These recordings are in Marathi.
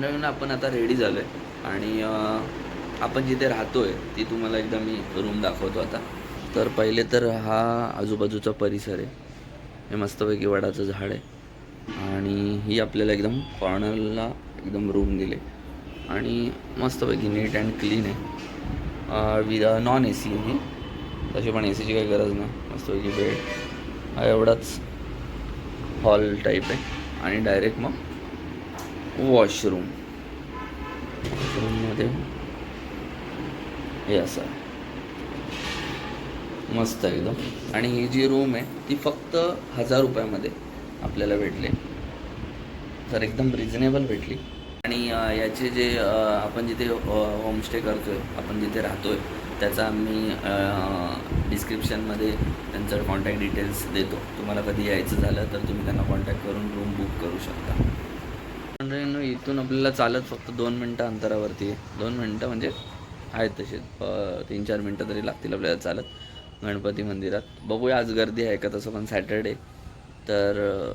म्हणून आपण आता रेडी झालो आहे आणि आपण जिथे राहतो आहे ती तुम्हाला एकदा मी रूम दाखवतो आता. तर पहिले तर हा आजूबाजूचा परिसर आहे. हे मस्तपैकी वडाचं झाड आहे. आणि ही आपल्याला एकदम कॉर्नरला एकदम रूम दिले. आणि मस्तपैकी नीट अँड क्लीन आहे. विद नॉन ए सी ही तशी पण ए सीची काही गरज नाही. मस्तपैकी बेड हा एवढाच हॉल टाईप आहे. आणि डायरेक्ट मग वॉशरूम. वॉशरूममध्ये हे असं. मस्त एकदम. आणि ही जी रूम आहे ती फक्त हजार रुपयामध्ये आपल्याला भेटले. तर एकदम रिजनेबल भेटली. आणि याचे जे आपण जिथे होमस्टे करतो आहे आपण जिथे राहतो आहे त्याचा मी डिस्क्रिप्शनमध्ये त्यांचं कॉन्टॅक्ट डिटेल्स देतो. तुम्हाला कधी यायचं झालं तर तुम्ही त्यांना कॉन्टॅक्ट करून रूम बुक करू शकता. म्हणजे मंडळींनो इथून आपल्याला चालत फक्त दोन मिनटं अंतरावरती. आहे दोन मिनटं म्हणजे आहेत तसे. तीन चार मिनटं तरी लागतील आपल्याला चालत. गणपती मंदिरात. बघूया आज गर्दी आहे का तसं पण सॅटरडे. तर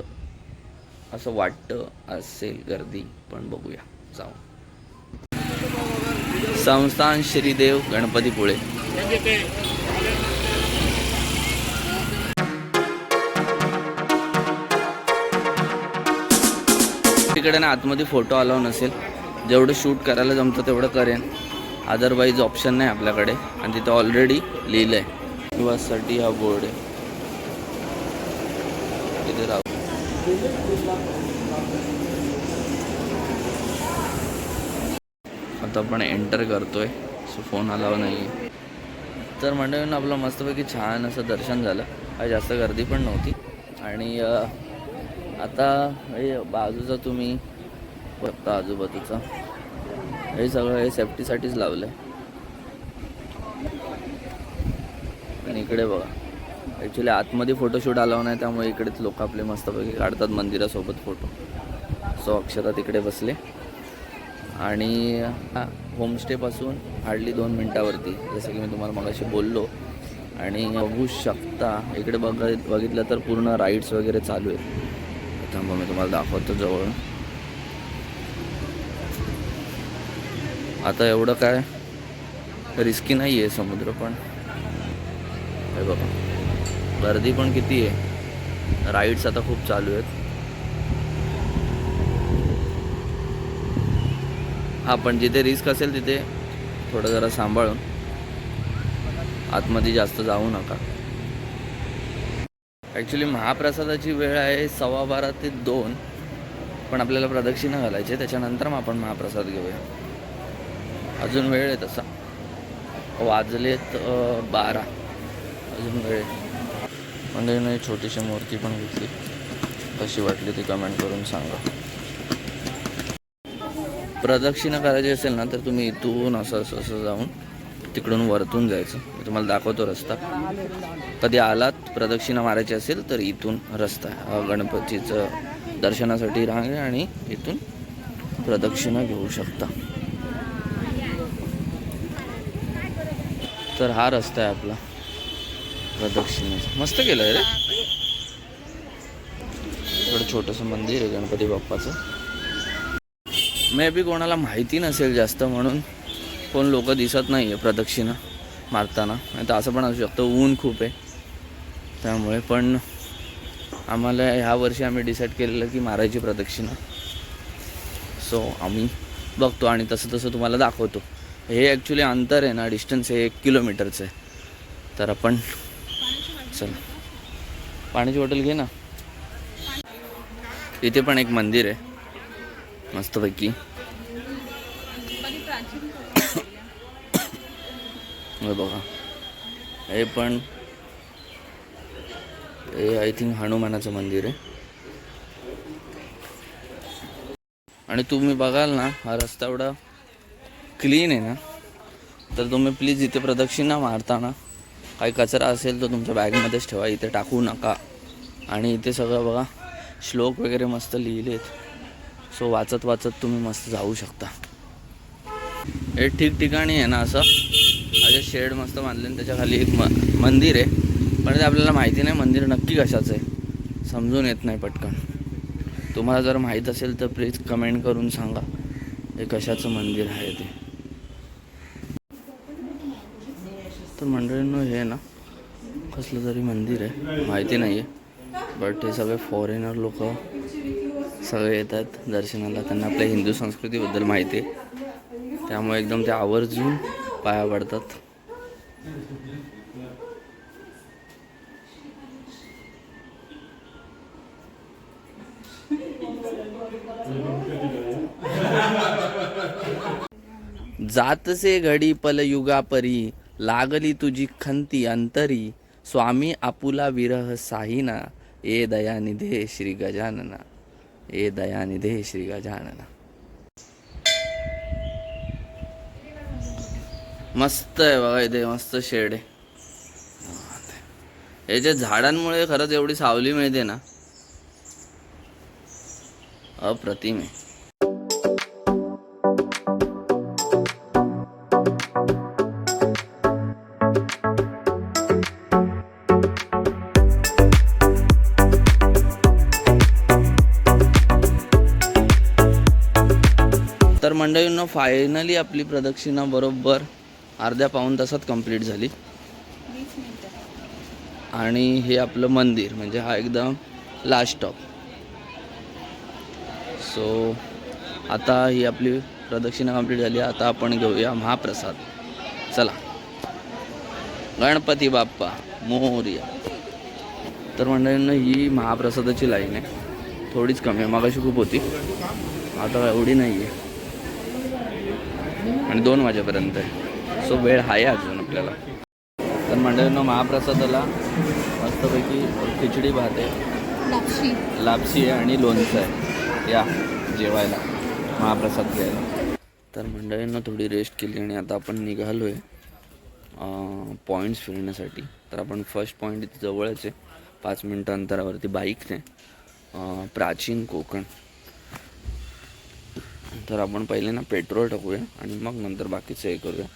असं वाटतं असेल गर्दी पण बघूया. जाऊ. संस्थान श्रीदेव गणपतीपुळे. तिकडे ना आतमध्ये फोटो अलाव नसेल. जेवढं शूट करायला जमतं तेवढं करेन. अदरवाईज ऑप्शन नाही आपल्याकडे. आणि तिथं ऑलरेडी लिहिलं आहे निवाससाठी हा बोर्ड आहे. तिथे राहू. आता आपण एंटर करतोय. सो फोन अलाव नाही आहे तर मंडळीनं आपलं मस्तपैकी छान असं दर्शन झालं. काही जास्त गर्दी पण नव्हती. आणि आता हे बाजूचा तुम्ही बघता आजूबाजूचा. हे सगळं हे सेफ्टीसाठीच लावलं आहे आणि इकडे बघा. ॲक्च्युली आतमध्ये फोटोशूट आला नाही त्यामुळे इकडेच लोक आपले मस्तपैकी काढतात मंदिरासोबत फोटो सो अक्षता तिकडे बसले. आणि हा होमस्टेपासून हार्डली दोन मिनटावरती जसं की मी तुम्हाला मगाशी बोललो. आणि बघू शकता इकडे बघ बघितलं तर पूर्ण राईड्स वगैरे चालू आहेत. थांबा मी तुम्हाला दाखवतो जवळ आता एवढं काय रिस्की नाही आहे समुद्र पण. हे बघा. गर्दी पण किती आहे. राईड्स आता खूप चालू आहेत. हा पण जिथे रिस्क असेल तिथे थोडं जरा सांभाळून. आतमध्ये जास्त जाऊ नका. ॲक्च्युली महाप्रसादाची वेळ आहे सव्वा बारा ते दोन. पण आपल्याला प्रदक्षिणा घालायची आहे. त्याच्यानंतर मग आपण महाप्रसाद घेऊया. अजून वेळ आहे तसा. वाजलेत बारा. अजून वेळ आहे. म्हणजे छोटीशी मूर्ती पण घेतली. कशी वाटली ती कमेंट करून सांगा. प्रदक्षिणा करायची असेल ना तर तुम्ही इथून असं असं असं जाऊन तिकडून वरतून जायचं. मी तुम्हाला दाखवतो रस्ता. कधी आलात प्रदक्षिणा मारायची असेल तर इथून रस्ता आहे. गणपतीचं दर्शनासाठी रांग आणि इथून प्रदक्षिणा घेऊ शकता. तर हा रस्ता आहे आपला. प्रदक्षिणेचा. मस्त केलं आहे रे. थोडं छोटंसं मंदिर आहे गणपती बाप्पाचं. मे बी कोणाला माहिती नसेल जास्त म्हणून. कोण लोक दिसत नाही आहे प्रदक्षिणा मारताना. नाही तर असं पण असू शकतं. ऊन खूप आहे. त्यामुळे पण आम्हाला ह्या वर्षी आम्ही डिसाईड केलेलं की मारायची प्रदक्षिणा. सो आम्ही बघतो आणि तसं तसं तुम्हाला दाखवतो. हे ॲक्च्युली अंतर आहे ना. डिस्टन्स हे एक किलोमीटरचं आहे. तर आपण चल. पाण्याची बॉटल घे ना. इथे पण एक मंदिर आहे. मस्तपैकी. बघा. हे पण हे आय थिंक हनुमानाचं मंदिर आहे. आणि तुम्ही बघाल ना हा रस्ता एवढा क्लीन आहे ना. तर तुम्ही प्लीज इथे प्रदक्षिणा मारताना काही कचरा असेल तर तुमच्या बॅगमध्येच ठेवा इथे टाकू नका. आणि इथे सगळं बघा श्लोक वगैरे मस्त लिहिलेत. सो वाचत वाचत तुम्ही मस्त जाऊ शकता. हे ठिकठिकाणी आहे ना असं. असे शेड मस्त बांधले आणि त्याच्याखाली एक म मंदिर आहे. पण ते आपल्याला माहिती नाही मंदिर नक्की कशाचं आहे. समजून येत नाही पटकन. तुम्हाला जर माहीत असेल तर प्लीज कमेंट करून सांगा. हे कशाचं मंदिर आहे ते. तर मंडळींनो हे ना कसलं तरी मंदिर आहे. माहिती नाही आहे. बट हे सगळे फॉरेनर लोक सगळे येतात दर्शनाला. त्यांना आपल्या हिंदू संस्कृतीबद्दल माहिती आहे. त्यामुळे एकदम ते आवर्जून पाया पडतात. जातसे घडी पल लागली तुझी खंती अंतरी. स्वामी आपुला विरह साहिना ए दयानिधे श्री गजानना. ए दयानिधे श्री गजानना. मस्त आहे बघा इथे मस्त शेड आहे. याच्या झाडांमुळे खरंच एवढी सावली मिळते ना अप्रतिम आहे. तर मंडळींनो फायनली आपली प्रदक्षिणा बरोबर अर्ध्या पाऊण तासात कंप्लीट झाली. आणि हे आपलं मंदिर म्हणजे हा एकदम लास्ट स्टॉप सो आता ही आपली प्रदक्षिणा कंप्लीट झाली. आता आपण घेऊया महाप्रसाद. चला. गणपती बाप्पा मोरया. तर मंडळींना ही महाप्रसादाची लाईन आहे. थोडीच कमी आहे. मागाशी खूप होती. आता एवढी नाही आहे आणि दोन वाजेपर्यंत आहे. सो वेळ आहे अजून आपल्याला. तर मंडळींना महाप्रसादाला मस्तपैकी खिचडी भात आहे. लापशी. लापशी आहे आणि लोणचं आहे. या जेवायला महाप्रसाद घ्यायला. तर मंडळींना थोडी रेस्ट केली आणि आता आपण निघालो आहे पॉईंट्स फिरण्यासाठी. तर आपण फर्स्ट पॉईंट इथे जवळच आहे. पाच मिनटं अंतरावरती बाईकने प्राचीन कोकण. तर आपण पहिले ना पेट्रोल टाकूया आणि मग नंतर बाकीचं हे करूया.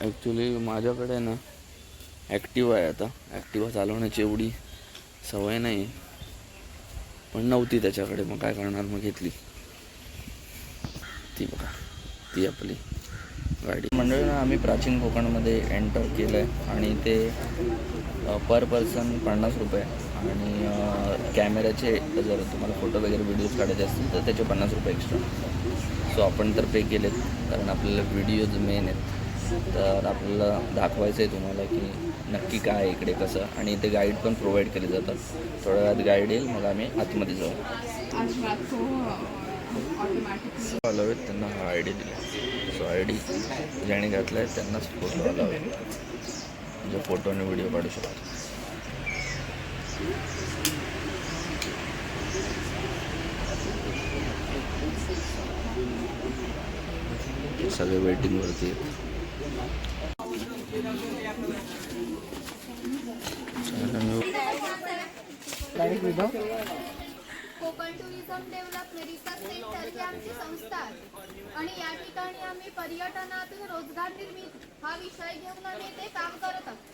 ॲक्च्युली माझ्याकडे ना ॲक्टिवा आहे आता. ॲक्टिवा चालवण्याची एवढी सवय नाही आहे पण नव्हती त्याच्याकडे. मग काय करणार? मग घेतली. ती बघा. ती आपली गाडी. मंडळीनं आम्ही प्राचीन कोकणमध्ये एंटर केलं आहे आणि ते पर पर्सन पन्नास रुपये आणि कॅमेऱ्याचे जर तुम्हाला फोटो वगैरे व्हिडिओज काढायचे असतील तर त्याचे पन्नास रुपये एक्स्ट्रा सो आपण तर पे केलेत कारण आपल्याला व्हिडिओज मेन आहेत. तर आपल्याला दाखवायचं आहे तुम्हाला की नक्की काय आहे इकडे कसं. आणि इथे गाईड पण प्रोव्हाइड केले जातात. थोड्या वेळात गाईड येईल मग आम्ही आतमध्ये जाऊ. आज आहेत त्यांना हा आय डी दिला. सो आय डी ज्याने घातला आहे त्यांनाच फोटो अलाव आहे म्हणजे फोटोने व्हिडिओ काढू शकतो. सगळे वेटिंगवरती Konkan tourism development research centre ही आमची संस्था आहे. आणि या ठिकाणी आम्ही पर्यटनातून रोजगार निर्मिती हा विषय घेऊन आम्ही ते काम करत आहोत.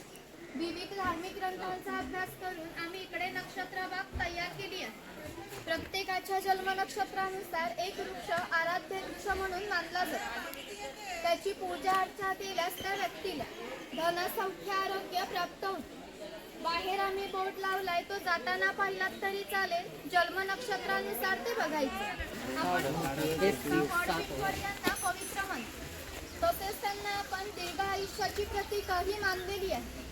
विविध धार्मिक ग्रंथांचा अभ्यास करून आम्ही इकडे नक्षत्रबाग तयार केली आहे. प्रत्येकाच्या जन्म नक्षत्रानुसार एक वृक्ष आराध्य वृक्ष म्हणून मानला जातो. त्याची पूजा अर्चा केल्यास त्या व्यक्तीला धन आरोग्य प्राप्त होते. बाहेर आम्ही बोट लावलाय तो जाताना पाहिलात तरी चालेल. जन्म नक्षत्रानुसार ते बघायचं. आपण पवित्र मानतो तसेच त्यांना आपण दीर्घ आयुष्याची प्रतीकही मानलेली आहे.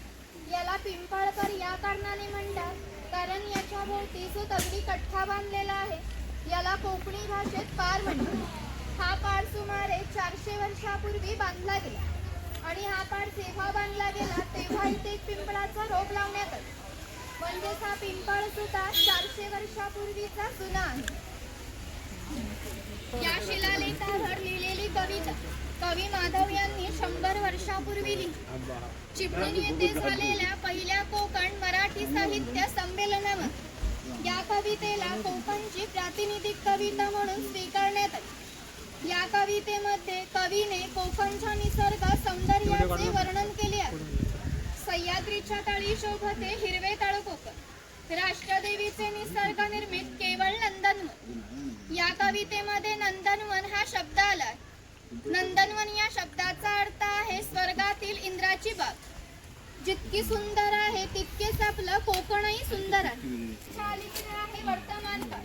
याला पिंपळकर या कारणाने म्हणतात कारण याच्या भोवती जो दगडी कठ्ठा बांधलेला आहे याला कोकणी भाषेत पार म्हणतात. हा पार सुमारे चारशे वर्षापूर्वी बांधला गेला. आणि हा पार जेव्हा बांधला गेला तेव्हा इथे पिंपळाचा रोप लावण्यात आला. म्हणजेच हा पिंपळ सुद्धा चारशे वर्षापूर्वीचा जुना आहे. या शिलालेखावर लिहिलेली कविता कवी माधव यांनी शंभर वर्षापूर्वी लिहिली. चिपळूण येथे झालेल्या पहिल्या कोकण मराठी साहित्य संमेलनावर या कवितेला कोकणची प्रातिनिधिक कविता म्हणून स्वीकारण्यात आली. या कवितेमध्ये कवीने कोकणच्या निसर्ग सौंदर्याचे वर्णन केले आहे. सह्याद्रीच्या तळी शोभते हिरवे तळ कोकण. राष्ट्रदेवीचे निसर्ग निर्मित केवळ नंदनवन या कवितेमध्ये नंदनवन हा नंदनवन या शब्दाचा अर्थ आहे स्वर्गातील इंद्राची बाग. जितकी सुंदर आहे तितकेच आपलं कोकणही सुंदर आहे. आहे वर्तमान काळ.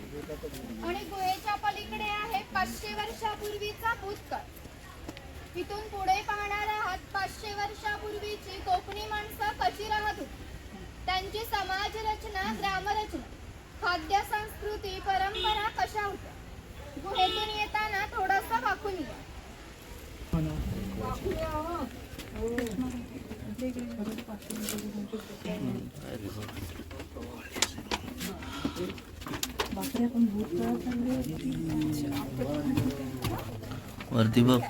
आणि गुहेच्या पलीकडे आहे पाचशे वर्षापूर्वीचा भूतकाळ. इथून पुढे पाहणार आहात पाचशे वर्षापूर्वीची कोकणी माणसं कशी राहत होती त्यांची समाज रचना ग्रामरचना खाद्य संस्कृती परंपरा कशा होत्या? गुहेतून येताना थोडस वाकून या. वरती बघ.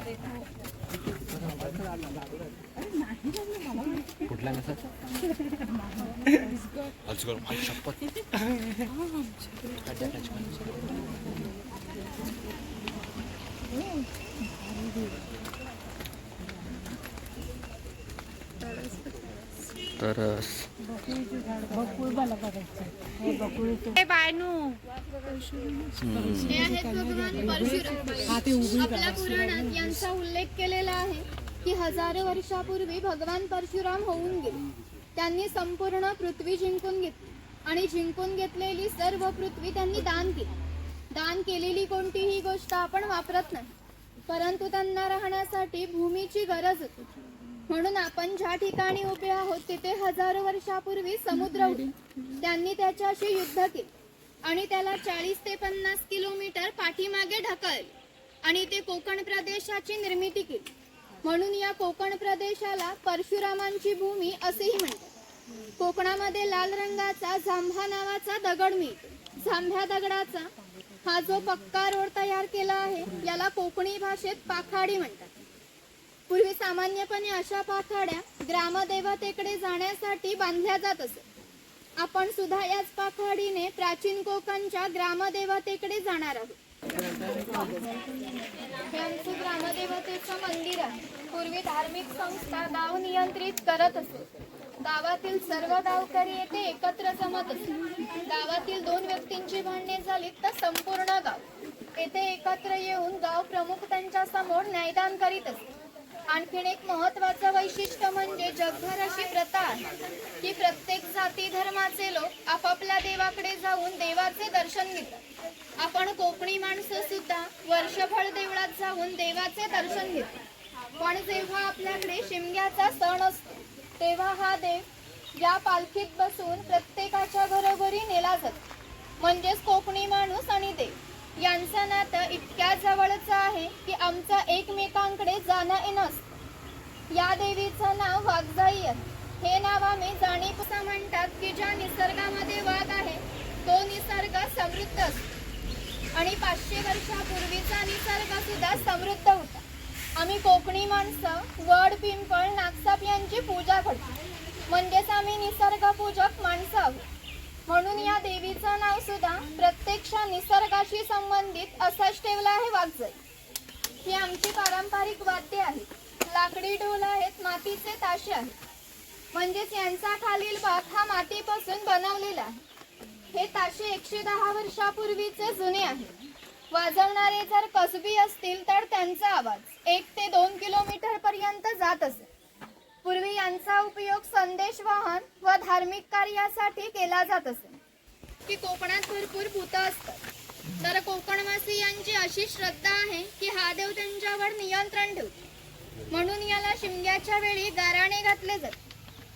तरस हे आहेत भगवान परशुराम. आपल्या पुराणात यांचा उल्लेख केलेला आहे. की हजारो वर्षापूर्वी भगवान परशुराम होऊन गेले. त्यांनी संपूर्ण पृथ्वी जिंकून घेतली. आणि जिंकून घेतलेली सर्व पृथ्वी त्यांनी दान केली. दान केलेली कोणतीही गोष्ट आपण वापरत नाही. परंतु त्यांना राहण्यासाठी भूमीची गरज होती. म्हणून आपण ज्या ठिकाणी उभे आहोत तिथे हजारो वर्षापूर्वी समुद्र होते. त्यांनी त्याच्याशी युद्ध केले. आणि त्याला चाळीस ते पन्नास किलोमीटर पाठीमागे ढकलले. आणि ते कोकण प्रदेशाची निर्मिती केली. म्हणून या कोकण प्रदेशाला परशुरामांची भूमी असेही म्हणतात. कोकणामध्ये लाल रंगाचा जांभा नावाचा दगड मिळतो. जांभ्या दगडाचा हा जो पक्का रोड तयार केला आहे याला कोकणी भाषेत पाखाडी म्हणतात. पूर्वी सामान्यपणे अशा पाखाड्या ग्रामदेवतेकडे जाण्यासाठी बांधल्या जात असत. आपण सुद्धा याच पाखाडीने प्राचीन कोकणच्या ग्रामदेवतेकडे जाणार आहोत. हे ग्रामदेवतेचं मंदिर आहे. पूर्वी धार्मिक संस्था गाव नियंत्रित करत असे. गावातील सर्व गावकरी येथे एकत्र जमत असे. गावातील दोन व्यक्तींची भांडणे झाली तर संपूर्ण गाव. येथे एकत्र येऊन गाव प्रमुख त्यांच्यासमोर न्यायदान करीत असे. आणखीन एक महत्वाचं वैशिष्ट्य म्हणजे जगभर अशी प्रथा आहे की प्रत्येक जाती धर्माचे लोक आपापल्या देवाकडे जाऊन देवाचे दर्शन घेतात. आपण कोकणी माणसं सुद्धा वर्षभर देवळात जाऊन देवाचे दर्शन घेतो. पण जेव्हा आपल्याकडे शिमग्याचा सण असतो तेव्हा हा देव या पालखीत बसून प्रत्येकाच्या घरोघरी नेला जातो. म्हणजेच कोकणी माणूस आणि देव. यांचं नातं इतक्या जवळचं आहे की आमचं एकमेकांकडे जाणं येणं असतं या देवीचं नाव वाघजाई आहे. हे नाव आम्ही जाणीवसा म्हणतात की ज्या निसर्गामध्ये वाघ आहे तो निसर्ग समृद्ध असतो. आणि पाचशे वर्षापूर्वीचा निसर्ग सुद्धा समृद्ध होता. आम्ही कोकणी माणसं वड पिंपळ नागसाप यांची पूजा करतो. म्हणजेच आम्ही निसर्ग पूजक माणसं आहोत. म्हणून या देवीचं नाव सुद्धा प्रत्यक्ष निसर्गाशी संबंधित असंच ठेवलं आहे वाघजाई ही आमची पारंपरिक वाद्य आहेत लाकडी ढोल आहेत मातीचे ताशे आहेत. म्हणजेच यांचा खालील भाग हा मातीपासून बनवलेला आहे. हे ताशे एकशे दहा वर्षापूर्वीचे जुने आहेत. वाजवणारे जर कसबी असतील तर त्यांचा आवाज एक ते दोन किलोमीटर पर्यंत जात असेल पूर्वी यांचा उपयोग संदेश वाहन व धार्मिक कार्यासाठी केला जात असे. की कोकणात भरपूर भूत असतात. तर कोकणवासियांची अशी श्रद्धा आहे की हा देव त्यांच्यावर नियंत्रण ठेवतो. म्हणून याला शिमग्याच्या वेळी गाराणे घातले जाते.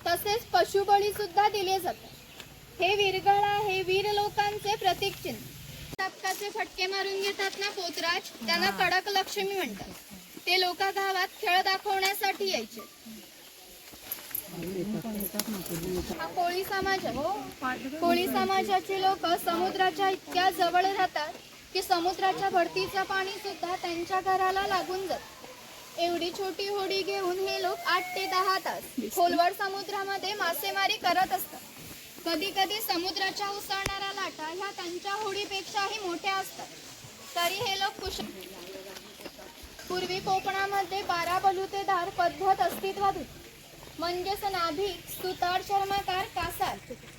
तसेच पशुबळी सुद्धा दिले जातात. हे विरगळ आहे वीर लोकांचे प्रतीक चिन्ह. सापकाचे फटके मारून घेतात ना पोतराज? त्यांना कडक लक्ष्मी म्हणतात. ते लोक गावात खेळ दाखवण्यासाठी यायचे. हा कोळी समाज आहे हो. कोळी समाजाचे लोक समुद्राच्या इतक्या जवळ राहतात की समुद्राच्या भरतीचं पाणी सुद्धा त्यांच्या घराला लागून जात. एवढी छोटी होडी घेऊन हे लोक आठ ते दहा तास खोलवर समुद्रामध्ये मासेमारी करत असतात. कधी कधी समुद्राच्या उसळणाऱ्या लाटा ह्या त्यांच्या होडीपेक्षाही मोठ्या असतात. तरी हे लोक कुशल पूर्वी कोकणामध्ये बारा बलुतेदार पद्धत अस्तित्वात होती. म्हणजेच नाभिक सुतार चर्माकार कासार.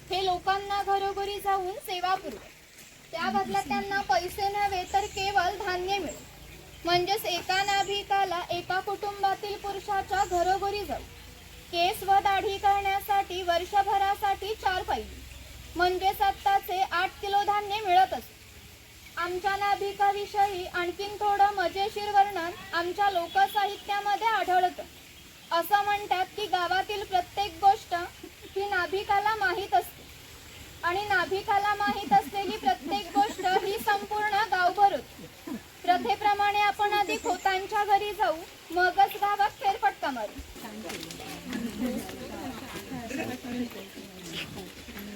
हे लोकांना घरोघरी जाऊन सेवा पुरवत. त्या बदल्यात त्यांना पैसे नव्हे तर केवळ धान्य मिळेल म्हणजेच एका नाभिकाला एका कुटुंबातील पुरुषाच्या घरोघरी जाऊ. केस व दाढी करण्यासाठी वर्षभरासाठी चार पाहिजे म्हणजेच आत्ताचे आठ किलो धान्य मिळत असते. आमच्या नाभिकाविषयी आणखीन थोडं मजेशीर वर्णन आमच्या लोकसाहित्यामध्ये आढळतं. असं म्हणतात की गावातील प्रत्येक गोष्ट ही नाभिकाला माहीत असते. आणि नाभिकाला माहीत असलेली प्रत्येक गोष्ट ही संपूर्ण गावभर होती. प्रथेप्रमाणे आपण आधी खोतांच्या घरी जाऊ मगच गावात फेरफटका मारू.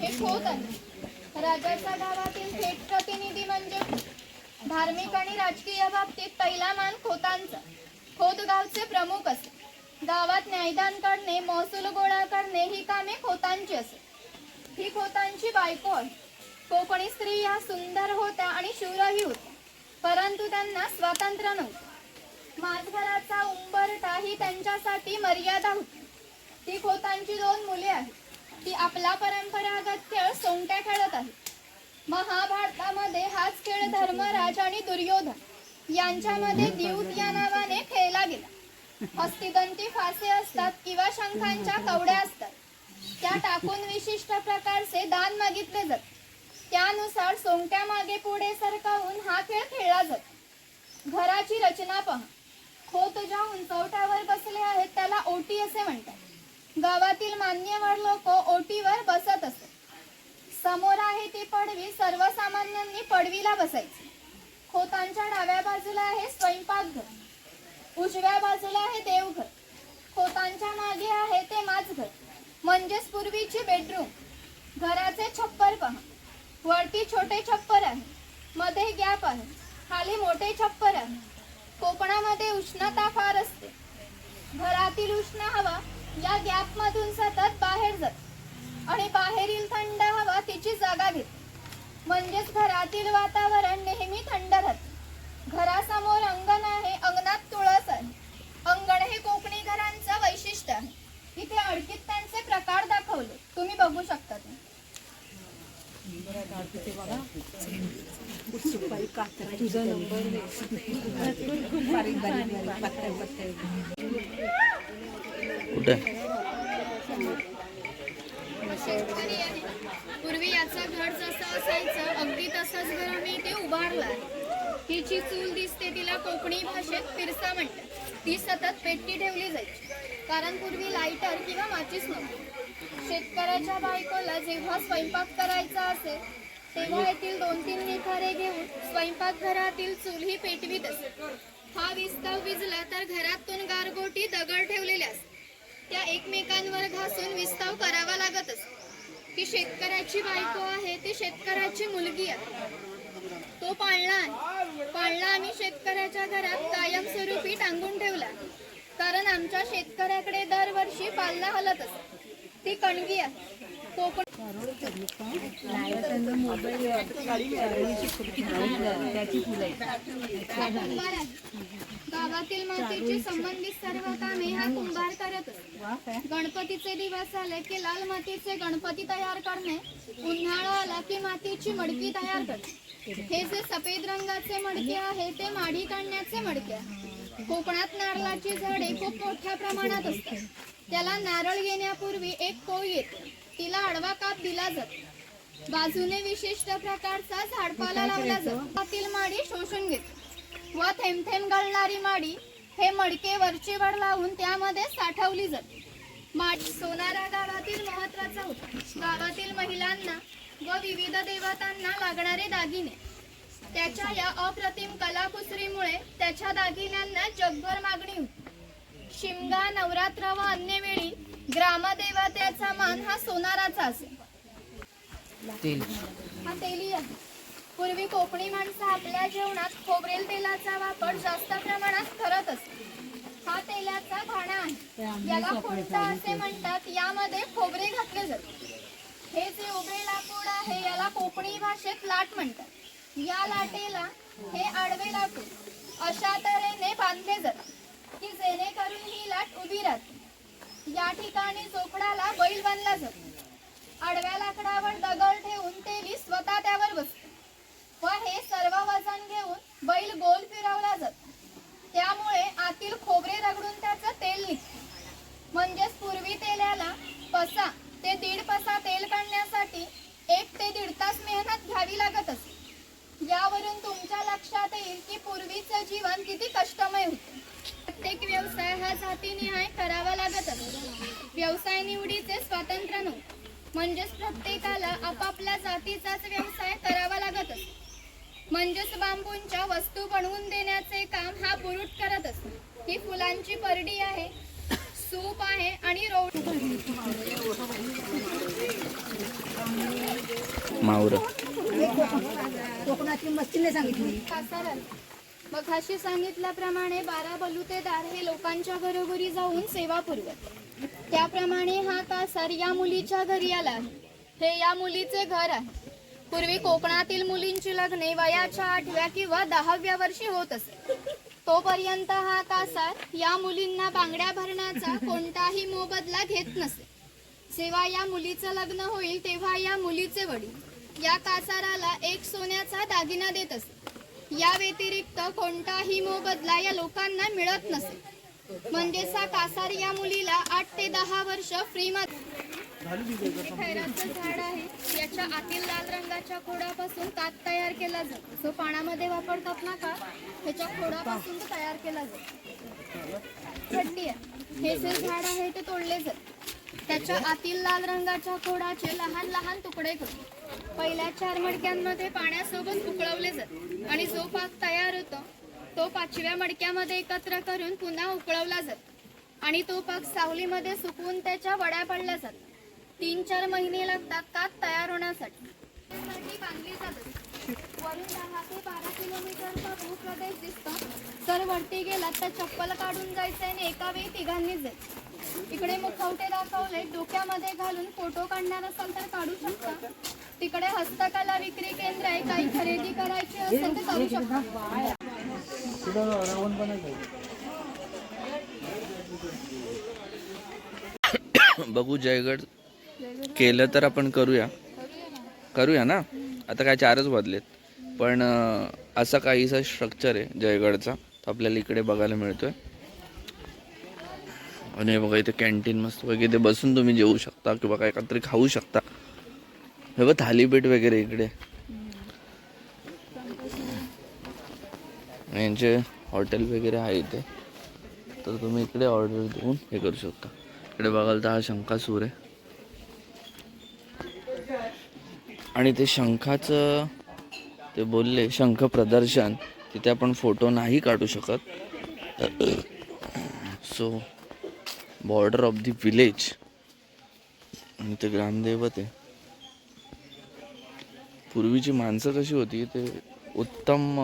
हे खोत आहे. राजाच्या गावातील थेट प्रतिनिधी म्हणजे धार्मिक आणि राजकीय बाबतीत पहिला मान खोतांचा खोत गावचे प्रमुख असतात. गावात न्यायदान करणे महसूल गोळा करणे ही कामे खोतांची असे ही खोतांची बायको आहे. कोकणी स्त्री या सुंदर होत्या आणि शूरही होत्या. परंतु त्यांना स्वातंत्र्य नव्हतं. माझघराचा उंबरटा ही त्यांच्यासाठी मर्यादा होती. ती खोतांची दोन मुले आहेत. ती आपला परंपरागत खेळ सोंगट्या खेळत आहे महाभारतामध्ये हाच खेळ धर्मराज आणि दुर्योधन. यांच्यामध्ये दिवत या नावाने खेळला गेला. हस्तिदंती फासे असतात किंवा शंखांच्या कवड्या असतात. त्या टाकून विशिष्ट प्रकारचे दान मागितले जाते. त्यानुसार सोंगट्या मागे पुढे सरकावून हा खेळ खेळला जातो. घराची रचना पहा. खोत ज्या उंचवट्यावर बसले आहेत त्याला ओटी असे म्हणतात. गावातील मान्यवर लोक ओटीवर बसत असत. समोर आहे ती पडवी सर्वसामान्यांनी पडवीला बसायची. खोतांच्या डाव्या बाजूला आहे स्वयंपाकघर. उजव्या बाजूला आहे देवघर. खोतांच्या मागे आहे ते माझघर. म्हणजेच पूर्वीची बेडरूम घराचे छप्पर पहा. वरती छोटे छप्पर आहे. मध्ये गॅप आहे. खाली मोठे छप्पर आहे. कोकणामध्ये उष्णता फार असते. घरातील उष्ण हवा या गॅप मधून सतत बाहेर जाते. आणि बाहेरील थंड हवा तिची जागा घेते. म्हणजेच घरातील वातावरण नेहमी थंड राहते. घरासमोर अंगण अंगणात तुळस आहे. अंगण हे कोकणी घरांचं वैशिष्ट्य आहे. इथे अडकीत त्यांचे प्रकार दाखवले. तुम्ही बघू शकता ते. पूर्वी याचं घर जसं असायचं अगदी तसंच घर आम्ही इथे उभारलं आहे हिची चूल दिसते तिला कोकणी भाषेत पिरसा म्हणतात. ती सतत पेटती ठेवली जायची. कारण पूर्वी लाईटर किंवा माचीस नव्हती. शेतकऱ्याच्या बायकोला जेव्हा स्वयंपाक करायचा असेल तेव्हा येथील दोन तीन निखारे घेऊन स्वयंपाकघरातील चूल ही पेटवीत असे. हा विस्ताव विजला तर घरातून गारगोटी दगड ठेवलेल्या असतात. त्या एकमेकांवर घासून विस्ताव करावा लागत असतो. ती शेतकऱ्याची बायको आहे ती शेतकऱ्याची मुलगी आहे. तो आहे पाळणा आम्ही शेतकऱ्याच्या घरात कायमस्वरूपी टांगून ठेवला. कारण आमच्या शेतकऱ्याकडे दरवर्षी पालना हलत असते. ती कणगी आहे. कोकण हा कुंभार आहे. गावातील मातीची संबंधित सर्व कामे हा कुंभार करत असतो. गणपतीचे दिवस आले की लाल मातीचे गणपती तयार करणे उन्हाळा आला की मातीची मडकी तयार करणे. हे जे सफेद रंगाचे मडके आहे ते माडी काढण्याचे मडके. आहे कोकणात नारळाची झाडे खूप मोठ्या प्रमाणात असतात. त्याला नारळ येण्यापूर्वी एक कोळ येते. तिला आडवा काप दिला जातो. बाजूने विशिष्ट प्रकारचा झाडपाला लावला जातो. त्यातील माडी शोषून घेते. व थेंब थेंब गळणारी माडी हे मडके वरचेवर लावून त्यामध्ये साठवली जाते. माठ सोनारा गावातील महत्त्वाचा होता. गावातील महिलांना व विविध देवतांना लागणारे दागिने. त्याच्या या अप्रतिम कलाकुसरीमुळे त्याच्या दागिन्यांना जगभर मागणी होती. शिमगा नवरात्र व अन्य वेळी ग्रामदेवतेचा मान हा सोनाराचा असे हा तेली आहे. पूर्वी कोकणी माणसं आपल्या जेवणात खोबरेल तेलाचा वापर जास्त प्रमाणात करत असते हा तेलाचा घाणा आहे. याला खुंटा असे म्हणतात यामध्ये खोबरे घातले जाते हे जे उभे लाकूड आहे याला कोकणी भाषेत लाट म्हणतात. या लाटेला हे आडवे लाकूड अशा तऱ्हेने बांधले जाते की जेणेकरून ही लाट उभी राहते. या ठिकाणी चोपडाला बैल बांधला जातो. आडव्या लाकडावर दगड ठेवून तेली स्वतः त्यावर बसते व हे सर्व वजन घेऊन बैल गोल फिरवला जात. त्यामुळे आतील खोबरे रगडून त्याचं तेल निघते. म्हणजेच पूर्वी तेलाला पसा ते दीड पसा तेल काढण्यासाठी एक ते दीड तास मेहनत घ्यावी लागत असते यावरून तुमच्या लक्षात येईल की पूर्वीचं जीवन किती कष्टमय होते. प्रत्येक व्यवसाय हा जातीनिहाय करावा लागत असतो व्यवसाय निवडीचे स्वातंत्र्य नव्हते. म्हणजेच प्रत्येकाला आपापल्या जातीचाच व्यवसाय करावा लागत असतो म्हणजेच बांबूंच्या वस्तू बनवून देण्याचे काम हा पुरुष करत असतो. ही फुलांची परडी आहे सूप आहे आणि रोड मावर. कोकणातली मस्तीने सांगितली. हाशी सांगितल्याप्रमाणे बारा बलुतेदार हे लोकांच्या घरोघरी जाऊन सेवा पुरवत. त्याप्रमाणे हा कासार या मुलीच्या घरी आला आहे. हे या मुलीचे घर आहे. पूर्वी कोकणातील मुलींची लग्ने वयाच्या आठव्या किंवा दहाव्या वर्षी होत असे. तोपर्यंत हा कासार या मुलींना बांगड्या भरण्याचा कोणताही मोबदला घेत नसे. जेव्हा या मुलीचं लग्न होईल तेव्हा या मुलीचे वडील या कासाराला एक सोन्याचा दागिना देत असे. या व्यतिरिक्त कोणताही मोबदला या लोकांना मिळत नसे. म्हणजेच हा कासार या मुलीला आठ ते दहा वर्ष फ्री मध्ये. खैराचं झाड आहे. याच्या आतील लाल रंगाच्या खोडापासून कात तयार केला जातो. जो पाण्यामध्ये वापरतात ना का? ह्याच्या खोडापासून तयार केला जातो. थंडी हे जे झाड आहे ते तोडले जाते. त्याच्या आतील लाल रंगाच्या खोडाचे लहान लहान तुकडे करून पहिल्या चार मडक्यांमध्ये पाण्यासोबत उकळवले जाते. आणि जो पाक तयार होतो तो पाचव्या मडक्यामध्ये एकत्र करून पुन्हा उकळवला जातो. आणि तो पाक सावलीमध्ये सुकवून त्याच्या वड्या पडल्या जातात. तीन चार महिने लागतात कात तयार होण्यासाठी. साठी बांधली जातात. वरून दहा ते बारा किलोमीटरचा भूप्रदेश दिसतो. जर वरती गेलात तर चप्पल काढून जायचं आणि एका वेळी तिघांनीच जायचं इकडे मुखवटे दाखवले डोक्यामध्ये घालून फोटो काढणार असाल तर काढू शकता. तिकडे हस्तकला विक्री केंद्र आहे काही खरेदी करायची असेल तर करू शकतो. बघू जयगड केलं तर आपण करूया. करूया ना? आता काय चारच वाजलेत. पण असा काहीसा स्ट्रक्चर आहे जयगडचा. तो आपल्याला इकडे बघायला मिळतोय. आणि बघा इथे कॅन्टीन मस्त वगैरे इथे बसून तुम्ही जेवू शकता किंवा काय काहीतरी खाऊ शकता. हे बघ थालीपीठ वगैरे इकडे. यांचे हॉटेल वगैरे आहे इथे. तर तुम्ही इकडे ऑर्डर देऊन हे करू शकता. इकडे बघाल तर हा शंखासूर आहे. आणि ते शंखाचं ते बोलले शंख प्रदर्शन. तिथे आपण फोटो नाही काढू शकत. So border of the village आणि ते ग्रामदैवत आहे. पूर्वीची माणसं कशी होती ते उत्तम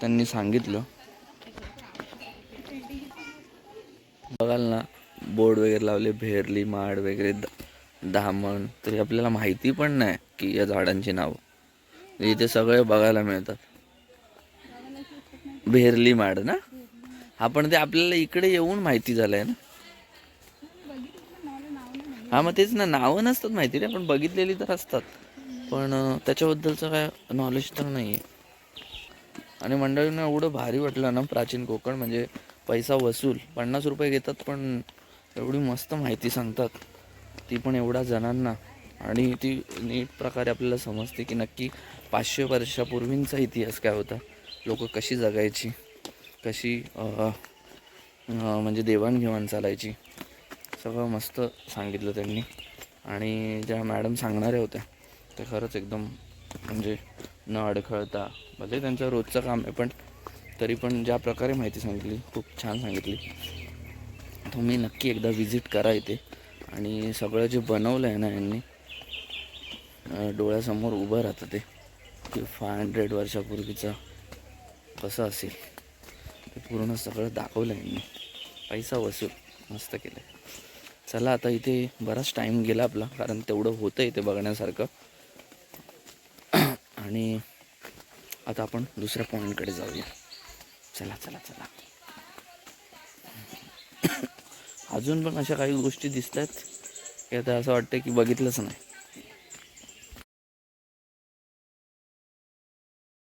त्यांनी सांगितलं. बघाल ना बोर्ड वगैरे लावले भेरली माड वगैरे द- दामण तरी आपल्याला माहिती पण नाही की या झाडांची नावं. म्हणजे इथे सगळे बघायला मिळतात. भेरली माड ना? हा पण ते आपल्याला इकडे येऊन माहिती झालंय ना? हा मग तेच ना नावं नसतात माहिती रे पण बघितलेली तर असतात. पण त्याच्याबद्दलचं काय नॉलेज तर नाही आहे आणि मंडळींना एवढं भारी वाटलं ना प्राचीन कोकण म्हणजे पैसा वसूल. पन्नास रुपये घेतात पण एवढी मस्त माहिती सांगतात. ती पण एवढ्या जणांना. आणि ती नीट प्रकारे आपल्याला समजते की नक्की पाचशे वर्षापूर्वींचा इतिहास काय होता. लोक कशी जगायची कशी म्हणजे देवाणघेवाण चालायची. सगळं मस्त सांगितलं त्यांनी. आणि ज्या मॅडम सांगणाऱ्या होत्या ते खरंच एकदम म्हणजे न अडखळता भले त्यांचं रोजचं काम आहे पण तरी पण ज्या प्रकारे माहिती सांगितली खूप छान सांगितली. तुम्ही नक्की एकदा विजिट करा इथे. आणि सगळं जे बनवलं आहे ना यांनी डोळ्यासमोर उभं राहतं ते. की फाय हंड्रेड वर्षापूर्वीचं कसं असेल ते पूर्ण सगळं दाखवलं आहे यांनी. पैसा वसूल मस्त केलं आहे चला आता इथे बराच टाईम गेला आपला कारण तेवढं होतं इथे बघण्यासारखं. आणि आता आपण दुसऱ्या पॉईंटकडे जाऊया. चला चला चला. अजून पण अशा काही गोष्टी दिसत आहेत की आता असं वाटतं की बघितलंच नाही.